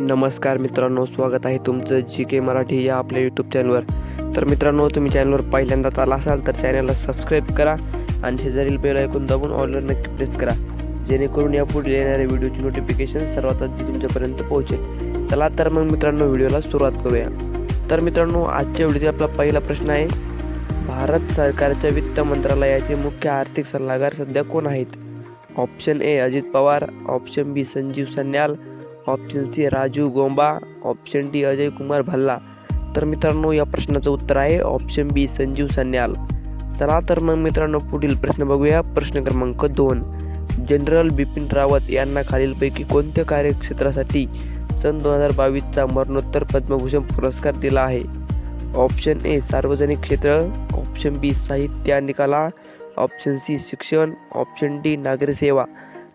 नमस्कार मित्रांनो स्वागत आहे तुमचं जी के मराठी या आपल्या यूट्यूब चॅनलवर तर मित्रांनो तुम्ही चॅनलवर पहिल्यांदाच आला असाल तर चॅनलला सबस्क्राईब करा आणि शेजारील बेल ऐकून दाबून ऑलवर नक्की प्रेस करा. जेणेकरून या पुढे येणाऱ्या व्हिडिओची नोटिफिकेशन सर्वात आधी तुमच्यापर्यंत पोहोचेल. चला तर मग मित्रांनो व्हिडिओला सुरुवात करूया. तर मित्रांनो आजच्या व्हिडिओचा आपला पहिला प्रश्न आहे भारत सरकारच्या वित्त मंत्रालयाचे मुख्य आर्थिक सल्लागार सध्या कोण आहेत? Option A Ajit Pawar option B Sanjeev Sanyal option C Raju Gomba option D Ajay Kumar Bhalla तर मित्रांनो या प्रश्नाचं उत्तर आहे ऑप्शन बी संजीव सन्याल. चला तर मग मित्रांनो पुढील प्रश्न बघूया. प्रश्न क्रमांक दोन. जनरल बिपिन रावत यांना खालीलपैकी कोणत्या कार्यक्षेत्रासाठी सन दोन हजार बावीसचा मरणोत्तर पद्मभूषण पुरस्कार दिला आहे? ऑप्शन ए सार्वजनिक क्षेत्र. ऑप्शन बी साहित्य आणि कला ऑप्शन सी शिक्षण. ऑप्शन डी नागरी सेवा.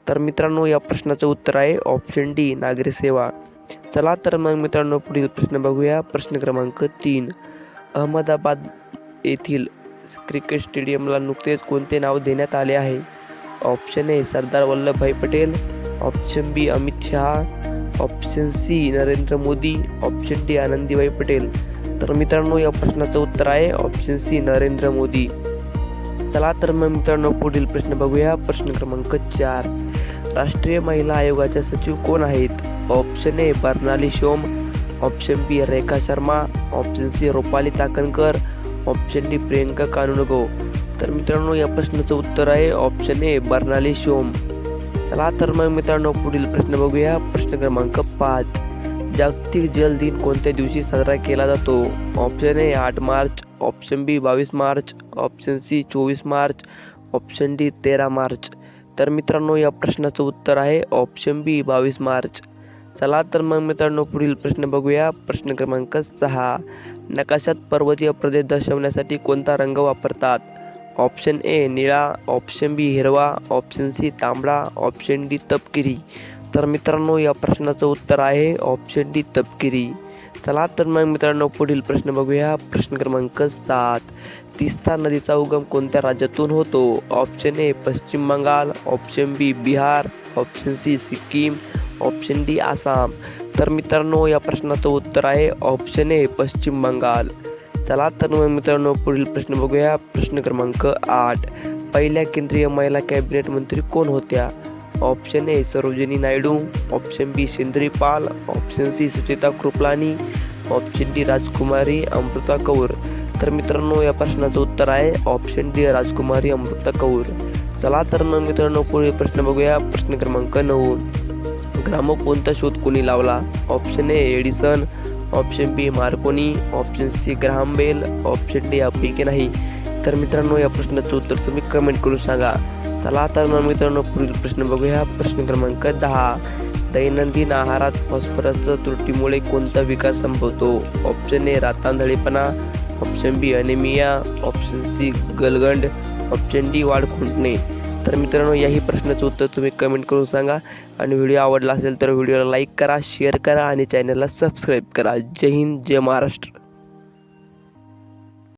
तर मित्रांनो या प्रश्नाचं उत्तर आहे ऑप्शन डी नागरी सेवा. चला तर मग मित्रांनो पुढील प्रश्न बघूया. प्रश्न क्रमांक तीन. अहमदाबाद येथील क्रिकेट स्टेडियमला नुकतेच कोणते नाव देण्यात आले आहे? Option A Sardar Vallabhbhai Patel. Option B Amit Shah. Option C Narendra Modi. Option D Anandibai Patel. तर मित्रांनो या प्रश्नाचं उत्तर आहे ऑप्शन सी नरेंद्र मोदी. चला तर मग मित्रांनो पुढील प्रश्न बघूया. प्रश्न क्रमांक चार. राष्ट्रीय महिला आयोगाच्या सचिव कोण आहेत? Option A Barnali Shome option B Rekha Sharma. Option C Rupali Chakankar option D Priyanka Kanungo. तर मित्रांनो या प्रश्नाचं उत्तर आहे ऑप्शन ए बर्नाली शोम चला तर मग मित्रांनो पुढील प्रश्न बघूया. प्रश्न क्रमांक पाच. जागतिक जल दिन कोणत्या दिवशी साजरा केला जातो? ऑप्शन ए आठ मार्च. ऑप्शन बी बावीस मार्च. ऑप्शन सी चोवीस मार्च. ऑप्शन डी तेरा मार्च. तर मित्रांनो या प्रश्नाचं उत्तर आहे ऑप्शन बी बावीस मार्च. चला तर मग मित्रांनो पुढील प्रश्न बघूया. प्रश्न क्रमांक सहा. नकाशात पर्वतीय प्रदेश दर्शवण्यासाठी कोणता रंग वापरतात? ऑप्शन ए निळा ऑप्शन बी हिरवा ऑप्शन सी तांबडा ऑप्शन डी तपकिरी. तर मित्रांनो या प्रश्नाचं उत्तर आहे ऑप्शन डी तपकिरी. चला तर मग मित्रांनो पुढील प्रश्न बघूया. प्रश्न क्रमांक सात. तिस्ता नदीचा उगम कोणत्या राज्यातून होतो? Option A Paschim Bangal. Option B Bihar. Option C Sikkim. Option D Assam. तर मित्रांनो या प्रश्नाचं उत्तर आहे ऑप्शन ए पश्चिम बंगाल. चला तर मग मित्रांनो पुढील प्रश्न बघूया. प्रश्न क्रमांक आठ. पहिल्या केंद्रीय महिला कॅबिनेट मंत्री कोण होत्या? Option A Sarojini Naidu option B Shendri Pal option C Sucheta Kripalani option D Rajkumari Amrita Kaur तर मित्रांनो या प्रश्नाचं उत्तर आहे. ऑप्शन डी राजकुमारी अमृता कौर चला तर मग मित्रांनो पुढे प्रश्न बघूया. प्रश्न क्रमांक नऊ. ग्रामोफोनचा शोध कोणी लावला? Option A Edison option B Marconi option C Graham Bell option D यापैकी नाही? तर मित्रांनो या प्रश्नाचं उत्तर तुम्ही कमेंट करून सांगा. चला तर मग मित्रांनो पुढील प्रश्न बघूया. प्रश्न क्रमांक दहा. दैनंदिन आहारात फॉस्फरसच्या त्रुटीमुळे कोणता विकार संभवतो? Option A रातांधळेपणा option B anaemia option C गलगंड. Option D वाढ खुंटणे. तर मित्रांनो याही प्रश्नाचं उत्तर तुम्ही कमेंट करून सांगा. आणि व्हिडिओ आवडला असेल तर व्हिडिओला लाईक करा शेअर करा आणि चॅनलला सबस्क्राईब करा. जय हिंद जय महाराष्ट्र.